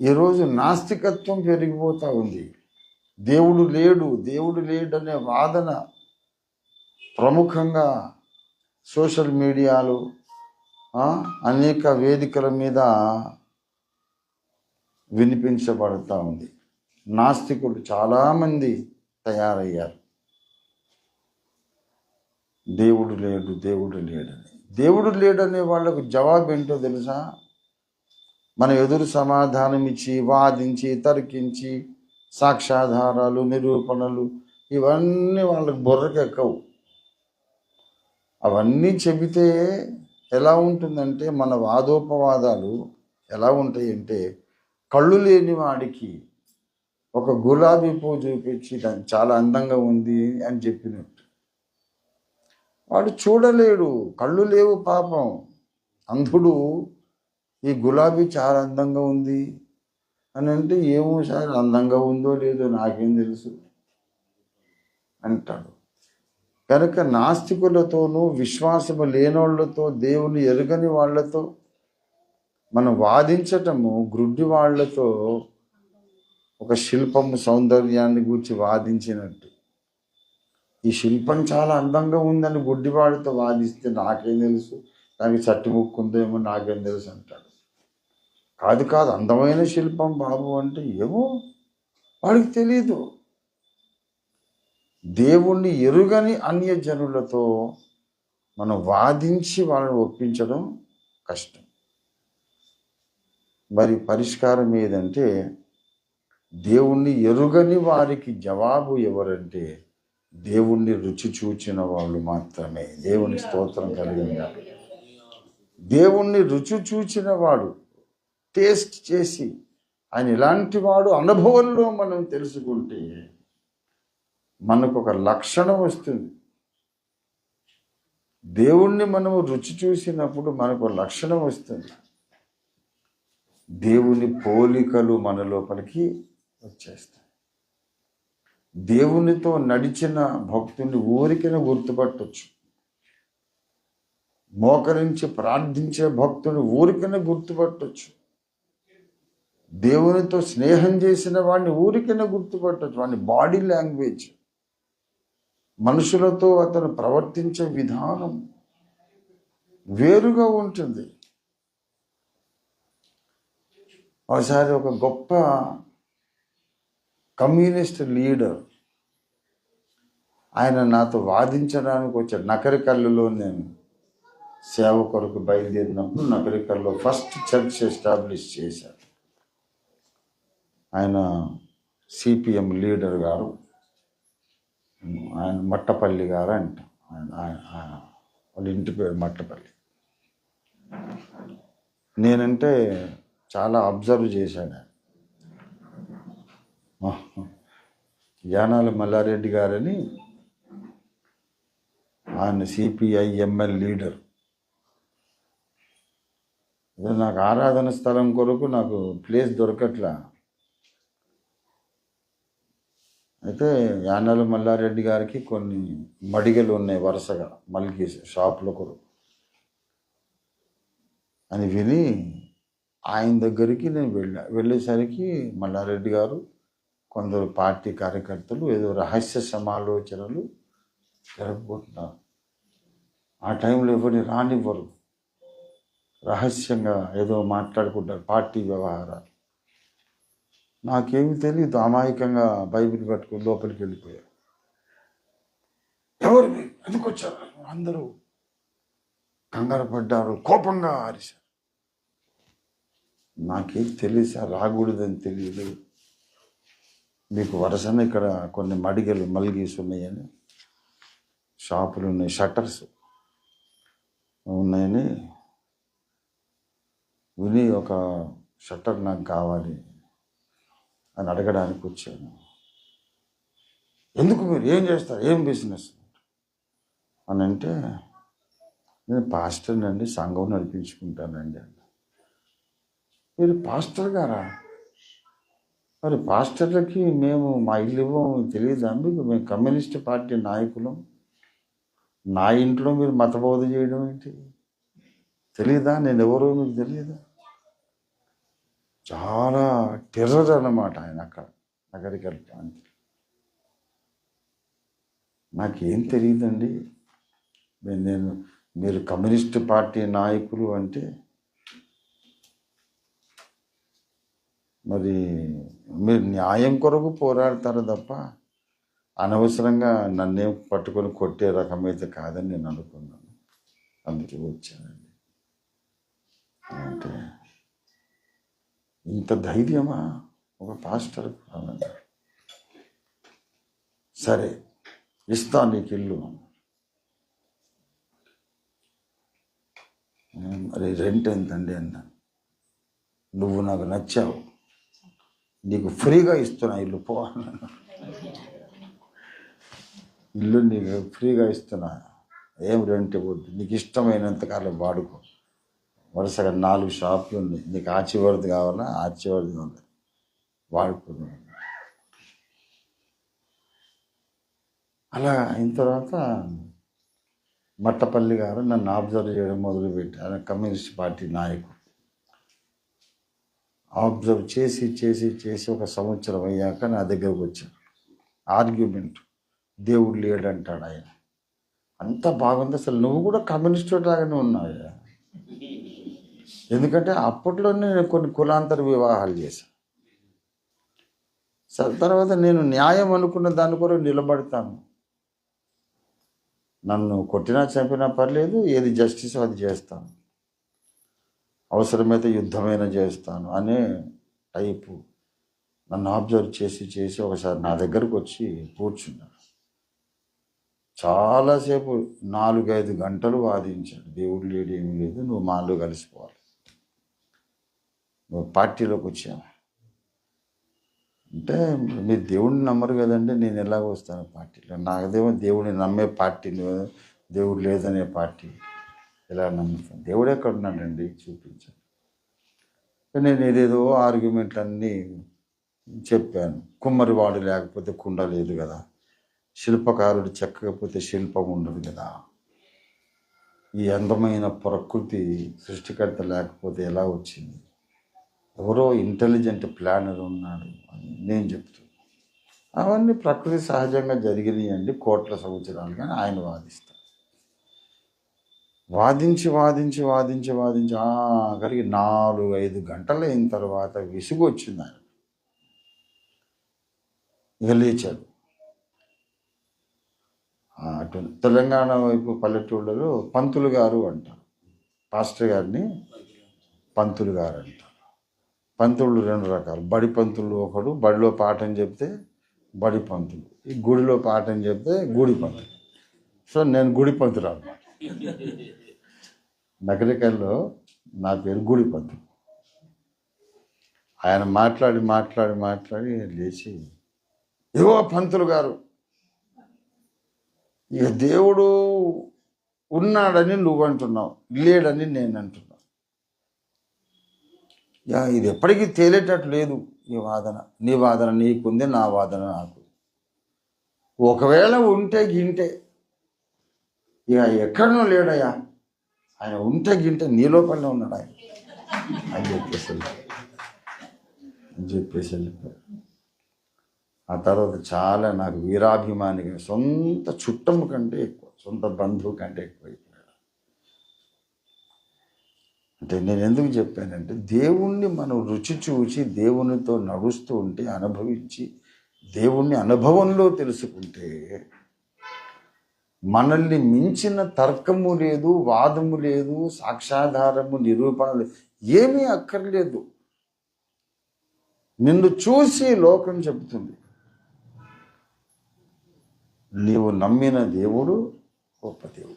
ఈరోజు నాస్తికత్వం పెరిగిపోతూ ఉంది. దేవుడు లేడు దేవుడు లేడనే వాదన ప్రముఖంగా సోషల్ మీడియాలు అనేక వేదికల మీద వినిపించబడతా ఉంది. నాస్తికులు చాలామంది తయారయ్యారు. దేవుడు లేడు దేవుడు లేడని. దేవుడు లేడనే వాళ్ళకు జవాబు ఏంటో తెలుసా? మన ఎదురు సమాధానం ఇచ్చి వాదించి తర్కించి సాక్ష్యాధారాలు నిరూపణలు ఇవన్నీ వాళ్ళకి బుర్రకెక్కవు. అవన్నీ చెబితే ఎలా ఉంటుందంటే మన వాదోపవాదాలు ఎలా ఉంటాయి అంటే కళ్ళు లేని వాడికి ఒక గులాబీ పువ్వు చూపించి దాన్ని చాలా అందంగా ఉంది అని చెప్పినట్టు. వాడు చూడలేడు. కళ్ళు లేవు పాపం. అంధుడు ఈ గులాబీ చాలా అందంగా ఉంది. అని అంటే ఏమో సార్ అందంగా ఉందో లేదో నాకేం తెలుసు అంటాడు. కనుక నాస్తికులతోనూ విశ్వాసము లేనోళ్ళతో దేవుని ఎరుగని వాళ్ళతో మనం వాదించటము గ్రుడ్డి వాళ్ళతో ఒక శిల్పము సౌందర్యాన్ని గురించి వాదించినట్టు. ఈ శిల్పం చాలా అందంగా ఉందని గుడ్డివాడితో వాదిస్తే నాకేం తెలుసు? దానికి చట్టి ముక్కుందేమో నాకేం తెలుసు అంట కాదు కాదు అందమైన శిల్పం బాబు అంటే ఏమో వాడికి తెలియదు దేవుణ్ణి ఎరుగని అన్యజనులతో మనం వాదించి వాళ్ళని ఒప్పించడం కష్టం. మరి పరిష్కారం ఏదంటే దేవుణ్ణి ఎరుగని వారికి జవాబు ఎవరంటే దేవుణ్ణి రుచి చూచిన వాళ్ళు మాత్రమే. దేవుని స్తోత్రం కలిగిన దేవుణ్ణి రుచి చూచిన వాడు టేస్ట్ చేసి ఆయన ఇలాంటి వాడు అనుభవంలో మనం తెలుసుకుంటే మనకు ఒక లక్షణం వస్తుంది. దేవుణ్ణి మనము రుచి చూసినప్పుడు మనకు ఒక లక్షణం వస్తుంది. దేవుని పోలికలు మన లోపలికి వచ్చేస్తాయి. దేవునితో నడిచిన భక్తుని ఊరికనే గుర్తుపట్టొచ్చు. మోకరించి ప్రార్థించే భక్తుని ఊరికనే గుర్తుపట్టొచ్చు. దేవునితో స్నేహం చేసిన వాడిని ఊరికైనా గుర్తుపట్టచ్చు. వాడిని బాడీ లాంగ్వేజ్. మనుషులతో అతను ప్రవర్తించే విధానం వేరుగా ఉంటుంది. ఒకసారి ఒక గొప్ప కమ్యూనిస్ట్ లీడర్ ఆయన నాతో వాదించడానికి వచ్చాడు. నకరికల్లులో నేను సేవ కొరకు బయలుదేరినప్పుడు నకరికల్లో ఫస్ట్ చర్చ్ ఎస్టాబ్లిష్ చేశాను. ఆయన సిపిఎం లీడర్ గారు. ఆయన మట్టపల్లి గారు అంట. ఆయన వాళ్ళ ఇంటి పేరు మట్టపల్లి. నేనంటే చాలా అబ్జర్వ్ చేశాను యానాల మల్లారెడ్డి గారని ఆయన సిపిఐ ఎంఎల్ లీడర్. అదే నాకు ఆరాధన స్థలం కొరకు నాకు ప్లేస్ దొరకట్లా. అయితే యానాల మల్లారెడ్డి గారికి కొన్ని మడిగలు ఉన్నాయి వరుసగా మల్కి షాప్లో కూడా. అని విని ఆయన దగ్గరికి నేను వెళ్ళా. వెళ్ళేసరికి మల్లారెడ్డి గారు కొందరు పార్టీ కార్యకర్తలు ఏదో రహస్య సమాలోచనలు జరుపుకుంటున్నారు ఆ టైంలో ఎవరిని రానివ్వరు. రహస్యంగా ఏదో మాట్లాడుకుంటారు పార్టీ వ్యవహారాలు. నాకేమి తెలియదు అమాయకంగా బైబిల్ పట్టుకుని లోపలికి వెళ్ళిపోయారు ఎవరు ఎందుకు వచ్చారు? అందరూ కంగారు పడ్డారు కోపంగా ఆరిశారు. నాకేం తెలియదు సార్ రాకూడదని తెలియదు మీకు వరుసన ఇక్కడ కొన్ని మడిగలు మల్గీస్ ఉన్నాయని షాపులు ఉన్నాయి షట్టర్స్ ఉన్నాయని విని ఒక షట్టర్ నాకు కావాలి. అని అడగడానికి వచ్చాను. ఎందుకు మీరు? ఏం చేస్తారు? ఏం బిజినెస్? అని అంటే నేను పాస్టర్ అండి సంఘం నడిపించుకుంటానండి అన్న. మీరు పాస్టర్ గారా? మరి పాస్టర్లకి మేము మా ఇల్లు ఇవ్వం తెలియదా? మీకు మేము కమ్యూనిస్ట్ పార్టీ నాయకులం. నా ఇంట్లో మీరు మతబోధ చేయడం ఏంటి? తెలియదా నేను ఎవరో మీకు తెలియదా చాలా టెర్రర్ అన్నమాట ఆయన అక్కడ నగరికల్ ప్రాంతం నాకేం తెలియదండి నేను నేను మీరు కమ్యూనిస్ట్ పార్టీ నాయకులు అంటే మరి మీరు న్యాయం కొరకు పోరాడతారు తప్ప అనవసరంగా నన్నేం పట్టుకొని కొట్టే రకమైతే కాదని నేను అనుకున్నాను. అందుకే వచ్చానండి. అంటే ఇంత ధైర్యమా? ఒక పాస్టర్ అన్నాడు. సరే ఇస్తా నీకు ఇల్లు మరి రెంట్ ఎంతండి అన్నాను నువ్వు నాకు నచ్చావు. నీకు ఫ్రీగా ఇస్తున్నా ఇల్లు పో అన్నాను ఇల్లు నీకు ఫ్రీగా ఇస్తున్నా. ఏం రెంట్ ఇవ్వద్దు. నీకు ఇష్టమైనంత కాలం వాడుకో. వరుసగా నాలుగు షాపులు ఉన్నాయి. నీకు ఆచివర్ది కావాలా ఆచివర్ది చివరిది వాడుకున్నాను అలా అయిన తర్వాత మట్టపల్లి గారు నన్ను అబ్జర్వ్ చేయడం మొదలుపెట్టి ఆయన కమ్యూనిస్ట్ పార్టీ నాయకుడు. ఆబ్జర్వ్ చేసి చేసి చేసి ఒక సంవత్సరం అయ్యాక నా దగ్గరకు వచ్చాడు ఆర్గ్యుమెంట్ దేవుడు లేడంటాడు ఆయన. అంత బాగుంది. అసలు నువ్వు కూడా కమ్యూనిస్ట్ లాగానే ఉన్నావా ఎందుకంటే అప్పట్లోనే నేను కొన్ని కులాంతర వివాహాలు చేశాను. తర్వాత నేను న్యాయం అనుకున్న దాని కొరకు నిలబడతాను. నన్ను కొట్టినా చంపినా పర్లేదు ఏది జస్టిస్ అది చేస్తాను. అవసరమైతే యుద్ధమైనా చేస్తాను అనే టైపు నన్ను అబ్జర్వ్ చేసి చేసి ఒకసారి నా దగ్గరకు వచ్చి కూర్చున్నాడు. చాలాసేపు నాలుగైదు గంటలు వాదించాడు. దేవుడు లేడు ఏమీ లేదు నువ్వు మాలో కలిసిపోవాలి. పార్టీలోకి వచ్చాను అంటే మీరు దేవుడిని నమ్మరు కదండి నేను ఎలాగ వస్తాను పార్టీలో. నాదేమో దేవుడిని నమ్మే పార్టీ దేవుడు లేదనే పార్టీ. ఎలా నమ్ముతాను దేవుడు ఎక్కడ ఉన్నాడండి చూపించాను నేను ఏదేదో ఆర్గ్యుమెంట్లు అన్నీ చెప్పాను. కుమ్మరివాడు లేకపోతే కుండ లేదు కదా. శిల్పకారుడు చెక్కకపోతే శిల్పం ఉండదు కదా. ఈ అందమైన ప్రకృతి సృష్టికర్త లేకపోతే ఎలా వచ్చింది? ఎవరో ఇంటెలిజెంట్ ప్లానర్ ఉన్నాడు అని నేను చెప్తున్నాను అవన్నీ ప్రకృతి సహజంగా జరిగినాయండి కోట్ల సంవత్సరాలు కానీ ఆయన వాదిస్తారు. వాదించి వాదించి వాదించి వాదించి ఆఖరికి నాలుగు ఐదు గంటలు అయిన తర్వాత విసుగు వచ్చింది ఆయన. ఇక లేచాడు. అటు తెలంగాణ వైపు పల్లెటూళ్ళలో పంతులు గారు అంటారు. పాస్టర్ గారిని పంతులు గారు అంటారు. పంతులు రెండు రకాలు. బడి పంతులు ఒకడు బడిలో పాఠం చెప్తే బడి పంతులు. ఈ గుడిలో పాఠం చెప్తే గుడి పంతులు. సో నేను గుడి పంతులు అనమాట నగరికల్లో నా పేరు గుడి పంతులు. ఆయన మాట్లాడి మాట్లాడి మాట్లాడి లేచి ఏవో పంతులు గారు ఇక దేవుడు ఉన్నాడని నువ్వు అంటున్నావు లేడని నేను అంటున్నాను యా ఇది ఎప్పటికీ తేలేటట్టు లేదు ఈ వాదన. నీ వాదన నీకుంది నా వాదన నాకు. ఒకవేళ ఉంటే గింటే ఇక ఎక్కడనో లేడయ్యా. ఆయన ఉంటే గింటే నీ లోపలనే ఉన్నాడు ఆయన. అని చెప్పేసి వెళ్ళిపోయాడు. అని చెప్పేసి వెళ్ళిపోయాడు ఆ తర్వాత చాలా నాకు వీరాభిమానిగా సొంత చుట్టము కంటే ఎక్కువ సొంత బంధువు కంటే ఎక్కువ అంటే నేను ఎందుకు చెప్పానంటే దేవుణ్ణి మనం రుచి చూచి దేవునితో నడుస్తూ ఉంటే అనుభవించి దేవుణ్ణి అనుభవంలో తెలుసుకుంటే మనల్ని మించిన తర్కము లేదు వాదము లేదు సాక్షాధారము నిరూపణ లేదు ఏమీ అక్కర్లేదు. నిన్ను చూసి లోకం చెబుతుంది. నీవు నమ్మిన దేవుడు గొప్ప దేవుడు.